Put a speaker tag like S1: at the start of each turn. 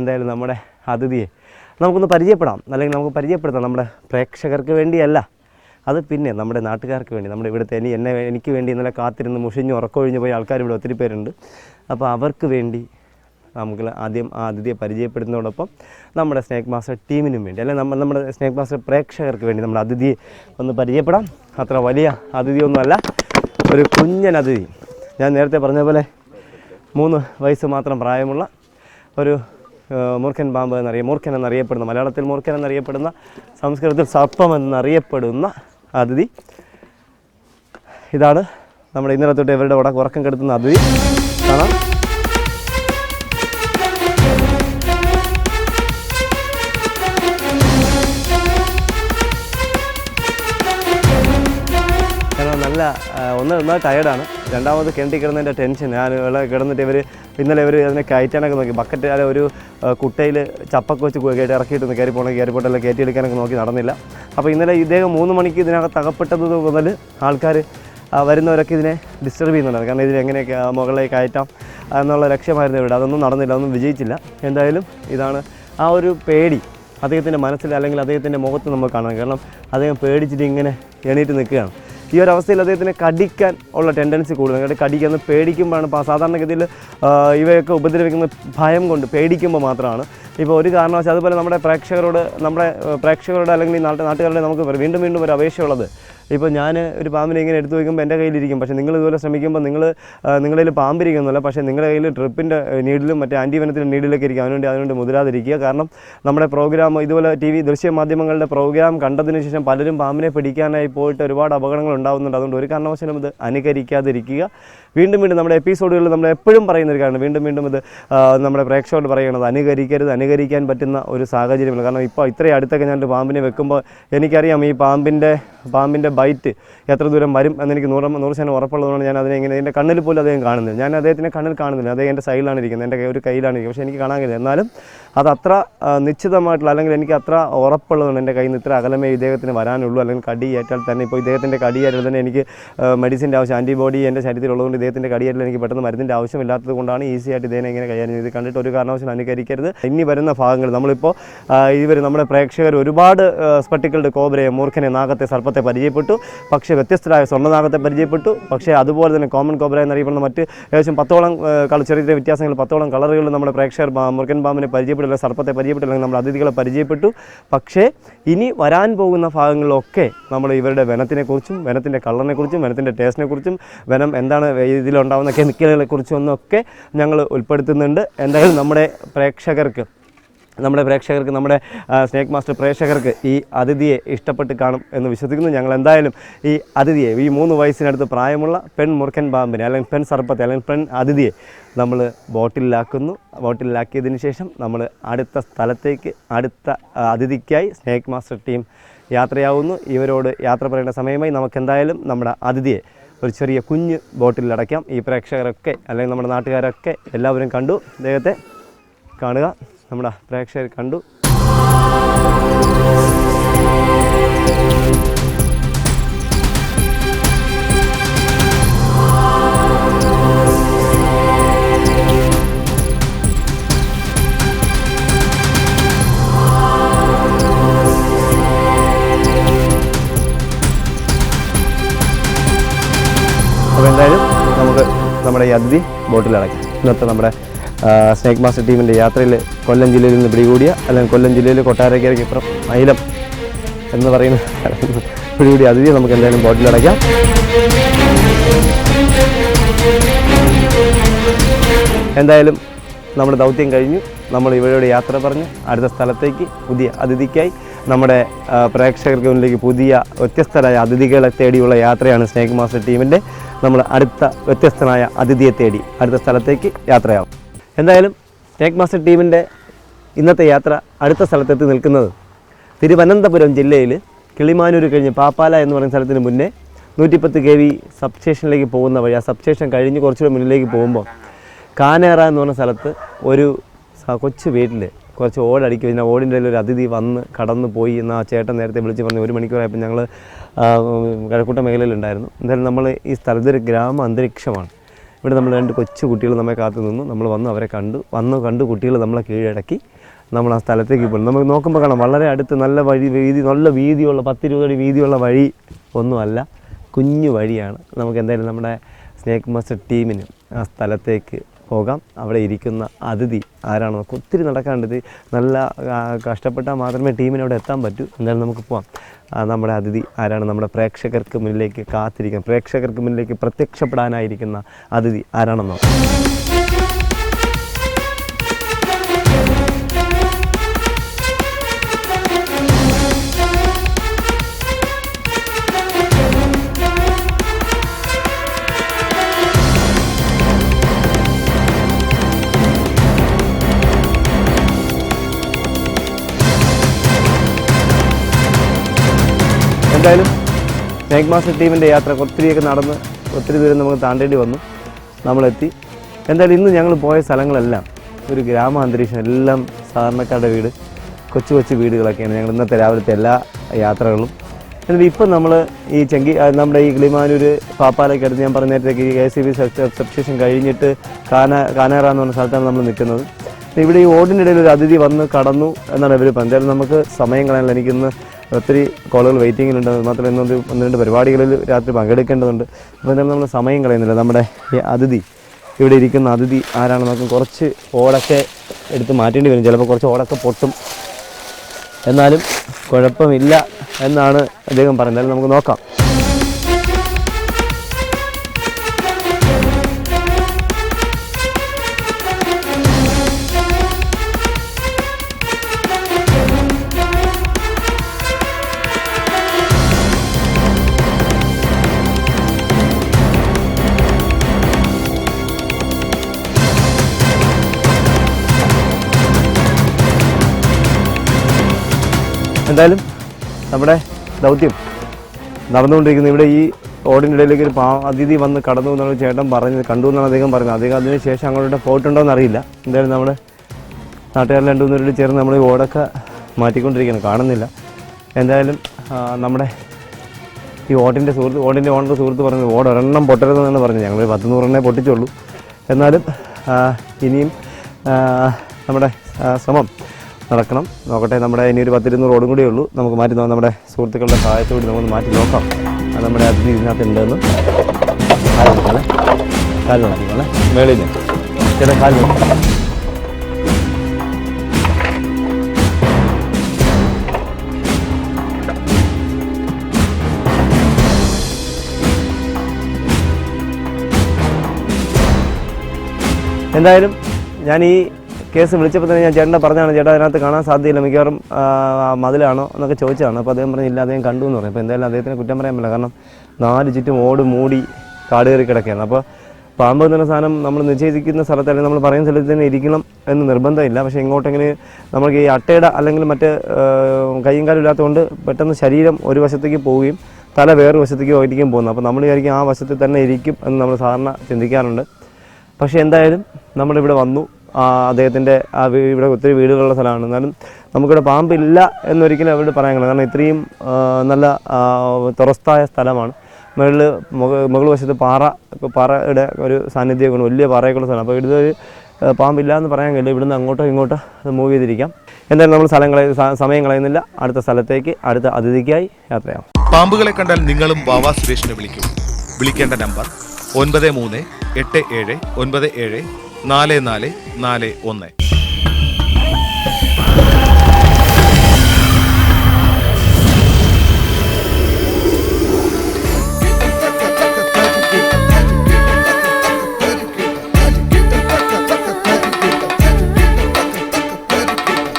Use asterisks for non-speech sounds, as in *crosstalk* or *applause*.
S1: എന്തായാലും നമ്മുടെ അതിഥിയെ നമുക്കൊന്ന് പരിചയപ്പെടാം. അല്ലെങ്കിൽ നമുക്ക് പരിചയപ്പെടുത്താം നമ്മുടെ പ്രേക്ഷകർക്ക് വേണ്ടിയല്ല. അത് പിന്നെ നമ്മുടെ നാട്ടുകാർക്ക് വേണ്ടി നമ്മുടെ ഇവിടുത്തെ ഇനി എന്നെ എനിക്ക് വേണ്ടി ഇന്നലെ കാത്തിരുന്ന് മുഷിഞ്ഞ് ഉറക്കമൊഴിഞ്ഞ് പോയ ആൾക്കാർ ഇവിടെ ഒത്തിരി പേരുണ്ട്. അപ്പോൾ അവർക്ക് വേണ്ടി നമുക്ക് ആദ്യം ആ അതിഥിയെ പരിചയപ്പെടുന്നതോടൊപ്പം നമ്മുടെ സ്നേക് മാസ്റ്റർ ടീമിനും വേണ്ടി അല്ലെങ്കിൽ നമ്മൾ നമ്മുടെ സ്നേക് മാസ്റ്റർ പ്രേക്ഷകർക്ക് വേണ്ടി നമ്മുടെ അതിഥിയെ ഒന്ന് പരിചയപ്പെടാം. അത്ര വലിയ അതിഥിയൊന്നുമല്ല ഒരു കുഞ്ഞൻ അതിഥി. ഞാൻ നേരത്തെ പറഞ്ഞ പോലെ മൂന്ന് വയസ്സ് മാത്രം പ്രായമുള്ള ഒരു മൂർഖൻ പാമ്പ് എന്നറിയ മൂർഖൻ എന്നറിയപ്പെടുന്ന മലയാളത്തിൽ മൂർഖൻ എന്നറിയപ്പെടുന്ന സംസ്കൃതത്തിൽ സർപ്പം എന്നറിയപ്പെടുന്ന അതിഥി. ഇതാണ് നമ്മുടെ ഇന്നലെ തൊട്ട് ഇവരുടെ ഉറക്കം കെടുത്തുന്ന അതിഥി. കാണാം. ഒന്ന് എന്നാൽ ടയർഡാണ് രണ്ടാമത് കിണറ്റി കിടന്നതിന്റെ ടെൻഷൻ ഞാൻ ഇവിടെ കിടന്നിട്ട് ഇവർ ഇന്നലെ ഇവർ അതിനെ കയറ്റാനൊക്കെ നോക്കി. ബക്കറ്റ് അല്ല ഒരു കുട്ടയിൽ ചപ്പൊക്കെ വെച്ച് കയറ്റി ഇറക്കിയിട്ടൊന്ന് കയറി പോകണം കയറി പോട്ടെല്ലാം കയറ്റിയെടുക്കാനൊക്കെ നോക്കി നടന്നില്ല. അപ്പോൾ ഇന്നലെ ഇദ്ദേഹം മൂന്ന് മണിക്ക് ഇതിനകത്ത് അകപ്പെട്ടത് മുതൽ ആൾക്കാർ വരുന്നവരൊക്കെ ഇതിനെ ഡിസ്റ്റർബ് ചെയ്യുന്നുണ്ടായിരുന്നു. കാരണം ഇതിനെ എങ്ങനെയൊക്കെ മുകളിലേക്ക് കയറ്റാം എന്നുള്ള ലക്ഷ്യമായിരുന്നു ഇവിടെ. അതൊന്നും നടന്നില്ല അതൊന്നും വിജയിച്ചില്ല. എന്തായാലും ഇതാണ് ആ ഒരു പേടി അദ്ദേഹത്തിന്റെ മനസ്സിൽ അല്ലെങ്കിൽ അദ്ദേഹത്തിന്റെ മുഖത്ത് നമുക്ക് കാണാം കാരണം അദ്ദേഹം പേടിച്ചിട്ട് ഇങ്ങനെ എണീറ്റ് നിൽക്കുകയാണ്. ഈ ഒരു അവസ്ഥയിൽ അദ്ദേഹത്തിന് കടിക്കാൻ ഉള്ള ടെൻഡൻസി കൂടുതൽ. കാരണം കടിക്കുന്ന പേടിക്കുമ്പോഴാണ് സാധാരണഗതിയിൽ ഇവയൊക്കെ ഉപദ്രവിക്കുന്ന ഭയം കൊണ്ട് പേടിക്കുമ്പോൾ മാത്രമാണ്. ഇപ്പോൾ ഒരു കാരണവശാൽ അതുപോലെ നമ്മുടെ പ്രേക്ഷകരോട് നമ്മുടെ പ്രേക്ഷകരോട് അല്ലെങ്കിൽ നാട്ടുകാരുടെ നമുക്ക് വീണ്ടും വീണ്ടും ഒരു അപേക്ഷയുള്ളത് ഇപ്പോൾ ഞാൻ ഒരു പാമ്പിനെ ഇങ്ങനെ എടുത്തു വയ്ക്കുമ്പോൾ എന്റെ കയ്യിലിരിക്കും. പക്ഷേ നിങ്ങൾ ഇതുപോലെ ശ്രമിക്കുമ്പോൾ നിങ്ങൾ നിങ്ങളുടെ കയ്യിൽ പാമ്പിരിക്കുന്നില്ല. പക്ഷേ നിങ്ങളുടെ കയ്യിൽ ട്രിപ്പിന്റെ നീഡിലും മറ്റേ ആന്റിവനത്തിന്റെ നീഡിലൊക്കെ ഇരിക്കും. അതിനുവേണ്ടി അതിനുവേണ്ടി മുതിരാതിരിക്കുക. കാരണം നമ്മുടെ പ്രോഗ്രാം ഇതുപോലെ ടി വി ദൃശ്യമാധ്യമങ്ങളുടെ പ്രോഗ്രാം കണ്ടതിന് ശേഷം പലരും പാമ്പിനെ പിടിക്കാനായി പോയിട്ട് ഒരുപാട് അപകടങ്ങൾ ഉണ്ടാകുന്നുണ്ട് അതുകൊണ്ട് ഒരു കാരണവശാലും ഇത് അനുകരിക്കാതിരിക്കുക. വീണ്ടും വീണ്ടും നമ്മുടെ എപ്പിസോഡുകളിൽ നമ്മൾ എപ്പോഴും പറയുന്ന ഒരു കാരണം വീണ്ടും വീണ്ടും ഇത് നമ്മുടെ പ്രേക്ഷകരോട് പറയുന്നത് അനുകരിക്കരുത്. അനുകരിക്കാൻ പറ്റുന്ന ഒരു സാഹചര്യമില്ല. കാരണം ഇപ്പോൾ ഇത്രയും അടുത്തൊക്കെ ഞാൻ പാമ്പിനെ വെക്കുമ്പോൾ എനിക്കറിയാം ഈ പാമ്പിന്റെ പാമ്പിന്റെ ബൈറ്റ് എത്ര ദൂരം വരും എന്നെനിക്ക് നൂറ് നൂറ് ശതമാനം ഉറപ്പുള്ളതുകൊണ്ട് ഞാൻ അതിനെ ഇങ്ങനെ എന്റെ കണ്ണിൽ പോലും അദ്ദേഹം കാണുന്നില്ല ഞാൻ അദ്ദേഹത്തിന്റെ കണ്ണിൽ കാണുന്നില്ല. അദ്ദേഹം എന്റെ സൈഡിലാണ് ഇരിക്കുന്നത്. എന്റെ ഒരു കയ്യിലാണ് ഇരിക്കുന്നത്. പക്ഷേ എനിക്ക് കാണാൻ കഴിയില്ല. എന്നാലും അത് അത്ര നിശ്ചിതമായിട്ടുള്ള അല്ലെങ്കിൽ എനിക്ക് അത്ര ഉറപ്പുള്ളതുകൊണ്ട് എന്റെ കയ്യിൽ നിന്ന് ഇത്ര അകലമേ ഇദ്ദേഹത്തിന് വരാനുള്ളൂ. അല്ലെങ്കിൽ കടി ഏറ്റാൽ തന്നെ ഇപ്പോൾ ഇദ്ദേഹത്തിന്റെ കടിയേറ്റാൽ തന്നെ എനിക്ക് മെഡിസിന്റെ ആവശ്യം ആന്റിബോഡി എന്റെ ശരീരത്തിലുള്ളതുകൊണ്ട് ഇദ്ദേഹത്തിന്റെ കടിയേറ്റാൽ എനിക്ക് പെട്ടെന്ന് മരുന്നിന്റെ ആവശ്യമില്ലാത്തതുകൊണ്ടാണ് ഈസി ആയിട്ട് ഇദ്ദേഹം ഇങ്ങനെ കൈകാര്യം ചെയ്ത് കണ്ടിട്ട് ഒരു കാരണവശാലും അനുകരിക്കരുത്. ഇനി വരുന്ന ഭാഗങ്ങൾ നമ്മളിപ്പോൾ ഇവർ നമ്മുടെ പ്രേക്ഷകർ ഒരുപാട് സ്പെട്ടിക്കളുടെ കോബ്രയെ മൂർഖനെ നാഗത്തെ സർപ്പത്തെ പരിചയപ്പെട്ടു. പക്ഷേ വ്യത്യസ്തരായ സ്വർണനാഗത്തെ പരിചയപ്പെട്ടു. പക്ഷേ അതുപോലെ തന്നെ കോമൺ കോബ്ര എന്നറിയപ്പെടുന്ന മറ്റ് ഏകദേശം പത്തോളം ചെറിയ ചെറിയ വ്യത്യാസങ്ങൾ പത്തോളം കളറുകൾ നമ്മുടെ പ്രേക്ഷകർ മുർഗൻ ബാമിനെ പരിചയപ്പെട്ടില്ല സർപ്പത്തെ പരിചയപ്പെട്ടില്ല നമ്മുടെ അതിഥികളെ പരിചയപ്പെട്ടു. പക്ഷേ ഇനി വരാൻ പോകുന്ന ഭാഗങ്ങളിലൊക്കെ നമ്മൾ ഇവരുടെ വനത്തിനെക്കുറിച്ചും വനത്തിന്റെ കളറിനെക്കുറിച്ചും വനത്തിന്റെ ടേസ്റ്റിനെക്കുറിച്ചും വനം എന്താണ് ഇതിലുണ്ടാകുന്ന കെമിക്കലുകളെ കുറിച്ചും ഒന്നൊക്കെ ഞങ്ങൾ ഉൾപ്പെടുത്തുന്നുണ്ട്. എന്തായാലും നമ്മുടെ പ്രേക്ഷകർക്ക് നമ്മുടെ പ്രേക്ഷകർക്ക് നമ്മുടെ സ്നേക്ക് മാസ്റ്റർ പ്രേക്ഷകർക്ക് ഈ അതിഥിയെ ഇഷ്ടപ്പെട്ട് കാണും എന്ന് വിശ്വസിക്കുന്നു. ഞങ്ങൾ എന്തായാലും ഈ അതിഥിയെ ഈ മൂന്ന് വയസ്സിനടുത്ത് പ്രായമുള്ള പെൺ മുറുക്കൻ പാമ്പിനെ അല്ലെങ്കിൽ പെൺ സർപ്പത്തെ അല്ലെങ്കിൽ പെൺ അതിഥിയെ നമ്മൾ ബോട്ടിലാക്കുന്നു. ബോട്ടിലാക്കിയതിന് ശേഷം നമ്മൾ അടുത്ത സ്ഥലത്തേക്ക് അടുത്ത അതിഥിക്കായി സ്നേക്ക് മാസ്റ്റർ ടീം യാത്രയാവുന്നു. ഇവരോട് യാത്ര പറയേണ്ട സമയമായി. നമുക്ക് എന്തായാലും നമ്മുടെ അതിഥിയെ ഒരു ചെറിയ കുഞ്ഞ് ബോട്ടിൽ അടയ്ക്കാം. ഈ പ്രേക്ഷകരൊക്കെ അല്ലെങ്കിൽ നമ്മുടെ നാട്ടുകാരൊക്കെ എല്ലാവരും കണ്ടു. അദ്ദേഹത്തെ കാണുക. നമ്മുടെ പ്രേക്ഷകർ കണ്ടു. അപ്പോൾ എന്തായാലും നമുക്ക് നമ്മുടെ ഈ അതിഥി ബോട്ടിൽ ഇന്നത്തെ നമ്മുടെ ആ, സ്നേക്ക് മാസ്റ്റർ ടീമിന്റെ യാത്രയിൽ കൊല്ലം ജില്ലയിൽ നിന്ന് പിടികൂടിയ അല്ലെങ്കിൽ കൊല്ലം ജില്ലയിൽ കൊട്ടാരക്കരയ്ക്ക് ഇപ്പുറം മൈലം എന്ന് പറയുന്ന *laughs* പിടികൂടിയ അതിഥി നമുക്ക് എന്തായാലും ബോട്ടിലടയ്ക്കാം എന്തായാലും നമ്മുടെ ദൗത്യം കഴിഞ്ഞു. നമ്മൾ ഇവരോട് യാത്ര പറഞ്ഞ്. അടുത്ത സ്ഥലത്തേക്ക് പുതിയ അതിഥിക്കായി. നമ്മുടെ പ്രേക്ഷകർക്ക് മുന്നിലേക്ക് പുതിയ വ്യത്യസ്തരായ അതിഥികളെ തേടിയുള്ള യാത്രയാണ് സ്നേക്ക് മാസ്റ്റർ ടീമിന്റെ നമ്മൾ അടുത്ത വ്യത്യസ്തനായ അതിഥിയെ തേടി അടുത്ത സ്ഥലത്തേക്ക് യാത്രയാവും. എന്തായാലും ടേക്ക് മാസ്റ്റർ ടീമിന്റെ ഇന്നത്തെ യാത്ര അടുത്ത സ്ഥലത്തെത്തി നിൽക്കുന്നത് തിരുവനന്തപുരം ജില്ലയിൽ കിളിമാനൂർ കഴിഞ്ഞ് പാപ്പാല എന്ന് പറയുന്ന സ്ഥലത്തിന് മുന്നേ നൂറ്റിപ്പത്ത് കെ വി സബ് സ്റ്റേഷനിലേക്ക് പോകുന്ന വഴി ആ സബ് സ്റ്റേഷൻ കഴിഞ്ഞ് കുറച്ചുകൂടെ മുന്നിലേക്ക് പോകുമ്പോൾ കാനേറ എന്ന് പറഞ്ഞ സ്ഥലത്ത് ഒരു കൊച്ചു വീട്ടിൽ കുറച്ച് ഓടടിക്കും പിന്നെ ഓടിന്റെ ഒരു അതിഥി വന്ന് കടന്നു പോയി എന്ന് ആ ചേട്ടൻ നേരത്തെ വിളിച്ച് പറഞ്ഞു ഒരു മണിക്കൂറായപ്പോൾ ഞങ്ങൾ കഴക്കൂട്ട മേഖലയിലുണ്ടായിരുന്നു. എന്തായാലും നമ്മൾ ഈ സ്ഥലത്തൊരു ഗ്രാമ അന്തരീക്ഷമാണ്. ഇവിടെ നമ്മൾ രണ്ട് കൊച്ചു കുട്ടികൾ നമ്മെ കാത്തു നിന്നു. നമ്മൾ വന്ന് അവരെ കണ്ടു. വന്ന് കണ്ടു കുട്ടികൾ നമ്മളെ കീഴടക്കി. നമ്മൾ ആ സ്ഥലത്തേക്ക് പോകും നമുക്ക് നോക്കുമ്പോൾ കാണാം വളരെ അടുത്ത് നല്ല വഴി വീതി നല്ല വീതിയുള്ള പത്തിരുപത് അടി വീതിയുള്ള വഴി ഒന്നുമല്ല കുഞ്ഞു വഴിയാണ്. നമുക്ക് എന്തായാലും നമ്മുടെ സ്നേക്ക് മാസ്റ്റർ ടീമിന് ആ സ്ഥലത്തേക്ക് പോകാം. അവിടെ ഇരിക്കുന്ന അതിഥി ആരാണോ ഒത്തിരി നടക്കാണ്ടത് നല്ല കഷ്ടപ്പെട്ടാൽ മാത്രമേ ടീമിന് അവിടെ എത്താൻ പറ്റൂ. എന്തായാലും നമുക്ക് പോവാം. നമ്മുടെ അതിഥി ആരാണ്? നമ്മുടെ പ്രേക്ഷകർക്ക് മുന്നിലേക്ക് കാത്തിരിക്കാം. പ്രേക്ഷകർക്ക് മുന്നിലേക്ക് പ്രത്യക്ഷപ്പെടാനായിരിക്കുന്ന അതിഥി ആരാണെന്നോ. എന്തായാലും സ്നേക് മാസ്റ്റർ ടീമിന്റെ യാത്ര ഒത്തിരിയൊക്കെ നടന്ന് ഒത്തിരി ദൂരം നമുക്ക് താണ്ടേണ്ടി വന്നു. നമ്മളെത്തി. എന്തായാലും ഇന്ന് ഞങ്ങൾ പോയ സ്ഥലങ്ങളെല്ലാം ഒരു ഗ്രാമാന്തരീക്ഷം എല്ലാം സാധാരണക്കാരുടെ വീട് കൊച്ചു കൊച്ചു വീടുകളൊക്കെയാണ് ഞങ്ങൾ ഇന്നത്തെ രാവിലത്തെ എല്ലാ യാത്രകളും. എന്നിട്ട് ഇപ്പം നമ്മൾ ഈ ചെങ്കി നമ്മുടെ ഈ കിളിമാനൂർ പാപ്പാലയ്ക്ക് അടുത്ത് ഞാൻ പറഞ്ഞ നേരത്തേക്ക് ഈ കെ സി ബി സബ്സ്റ്റേഷൻ കഴിഞ്ഞിട്ട് കാന കാനേറ എന്ന് പറഞ്ഞ സ്ഥലത്താണ് നമ്മൾ നിൽക്കുന്നത്. ഇവിടെ ഈ ഓടിനിടയിൽ ഒരു അതിഥി വന്ന് കടന്നു എന്നാണ് ഇവർ പറഞ്ഞത്. നമുക്ക് സമയം കളയാനില്ല എനിക്കിന്ന് ഒത്തിരി കോളുകൾ വെയിറ്റിങ്ങിലുണ്ട്. അത് മാത്രമല്ല ഇന്നൊരു ഒന്ന് രണ്ട് പരിപാടികളിൽ രാത്രി പങ്കെടുക്കേണ്ടതുണ്ട്. അപ്പോൾ എന്തായാലും നമ്മൾ സമയം കളയുന്നില്ല. നമ്മുടെ ഈ അതിഥി ഇവിടെ ഇരിക്കുന്ന അതിഥി ആരാണെന്ന് നമുക്ക് കുറച്ച് ഓടൊക്കെ എടുത്ത് മാറ്റേണ്ടി വരും. ചിലപ്പോൾ കുറച്ച് ഓടൊക്കെ പൊട്ടും. എന്നാലും കുഴപ്പമില്ല എന്നാണ് അദ്ദേഹം പറയുന്നത്. നമുക്ക് നോക്കാം. എന്തായാലും നമ്മുടെ ദൗത്യം നടന്നുകൊണ്ടിരിക്കുന്നത് ഇവിടെ ഈ ഓടിനിടയിലേക്ക് ഒരു പാ അതിഥി വന്ന് കടന്നു എന്നാണ് ചേട്ടൻ പറഞ്ഞത് കണ്ടു എന്നാണ് അദ്ദേഹം പറഞ്ഞത്. അദ്ദേഹം അതിന് ശേഷം അങ്ങോട്ട് പോയിട്ടുണ്ടോ എന്നറിയില്ല എന്തായാലും നമ്മുടെ നാട്ടുകാരിൽ രണ്ടു മൂന്നുപേരോട് ചേർന്ന് നമ്മൾ ഓടൊക്കെ മാറ്റിക്കൊണ്ടിരിക്കുകയാണ്. കാണുന്നില്ല. എന്തായാലും നമ്മുടെ ഈ ഓട്ടിന്റെ സുഹൃത്ത് ഓടിന്റെ ഓണർ സുഹൃത്ത് പറഞ്ഞത് ഓട് ഒരെണ്ണം പൊട്ടരുതെന്നാണ് പറഞ്ഞത്. ഞങ്ങൾ പത്ത് നൂറെണ്ണേ പൊട്ടിച്ചുള്ളൂ. എന്നാലും ഇനിയും നമ്മുടെ ശ്രമം നടക്കണം. നോക്കട്ടെ നമ്മുടെ ഇനി ഒരു പത്തിരുന്നൂറ് റോഡും കൂടിയേ ഉള്ളൂ. നമുക്ക് മാറ്റി നമ്മുടെ സുഹൃത്തുക്കളുടെ സഹായത്തോടെ നമുക്ക് മാറ്റി നോക്കാം. അത് നമ്മുടെ അതിഥി ഇതിനകത്ത് ഉണ്ടെന്ന് കാൽ നോക്കാല്ലേ കാൽ നോക്കിക്കോളെ. മേളിൽ ചേട്ടാ കാൽ നോക്കാം. എന്തായാലും ഞാൻ ഈ കേസ് വിളിച്ചപ്പോൾ തന്നെ ഞാൻ ചേട്ടനെ പറഞ്ഞാണ് ചേട്ടാ അതിനകത്ത് കാണാൻ സാധ്യതയില്ല. മിക്കവാറും മതിലാണോ? എന്നൊക്കെ ചോദിച്ചതാണ്. അപ്പോൾ അദ്ദേഹം പറഞ്ഞില്ല അദ്ദേഹം കണ്ടു എന്ന് പറഞ്ഞു. അപ്പോൾ എന്തായാലും അദ്ദേഹത്തിന് കുറ്റം പറയാൻ പറ്റില്ല. കാരണം നാല് ചുറ്റും ഓട് മൂടി കാട് കയറി കിടക്കുകയാണ്. അപ്പോൾ പാമ്പ് എന്ന സാധനം നമ്മൾ നിശ്ചയിക്കുന്ന സ്ഥലത്ത് അല്ലെങ്കിൽ നമ്മൾ പറയുന്ന സ്ഥലത്ത് തന്നെ ഇരിക്കണം എന്ന് നിർബന്ധമില്ല. പക്ഷേ ഇങ്ങോട്ടെങ്കിലും നമുക്ക് ഈ അട്ടയുടെ അല്ലെങ്കിൽ മറ്റ് കൈയും കാലും ഇല്ലാത്തതുകൊണ്ട് പെട്ടെന്ന് ശരീരം ഒരു വശത്തേക്ക് പോവുകയും തല വേറൊരു വശത്തേക്ക് ആയിരിക്കും പോകുന്നത്. അപ്പോൾ നമ്മൾ വിചാരിക്കും ആ വശത്തിൽ തന്നെ ഇരിക്കും എന്ന് നമ്മൾ സാധാരണ ചിന്തിക്കാറുണ്ട്. പക്ഷേ എന്തായാലും നമ്മളിവിടെ വന്നു. അദ്ദേഹത്തിന്റെ ആ ഇവിടെ ഒത്തിരി വീടുകളുള്ള സ്ഥലമാണ്. എന്നാലും നമുക്കിവിടെ പാമ്പില്ല എന്നൊരിക്കലും അവരോട് പറയാൻ കഴിയില്ല. കാരണം ഇത്രയും നല്ല തുറസ്തായ സ്ഥലമാണ്. മുകളിൽ മുക മുകൾ വശത്ത് പാറ പാറയുടെ ഒരു സാന്നിധ്യമൊക്കെ വലിയ പാറയൊക്കെയുള്ള സ്ഥലം അപ്പോൾ ഇവിടുത്തെ ഒരു പാമ്പില്ല എന്ന് പറയാൻ കഴിയില്ല. ഇവിടുന്ന് അങ്ങോട്ടോ ഇങ്ങോട്ടോ മൂവ് ചെയ്തിരിക്കാം. എന്തായാലും നമ്മൾ സ്ഥലം കളയ സ- സമയം കളയുന്നില്ല. അടുത്ത സ്ഥലത്തേക്ക് അടുത്ത അതിഥിക്കായി യാത്രയാവും.
S2: പാമ്പുകളെ കണ്ടാൽ നിങ്ങളും വാവാ സുരേഷിനെ വിളിക്കും. വിളിക്കേണ്ട നമ്പർ ഒൻപത് മൂന്ന് എട്ട് ഏഴ് ഒൻപത് ഏഴ് നാല് നാല് നാല് ഒന്ന്.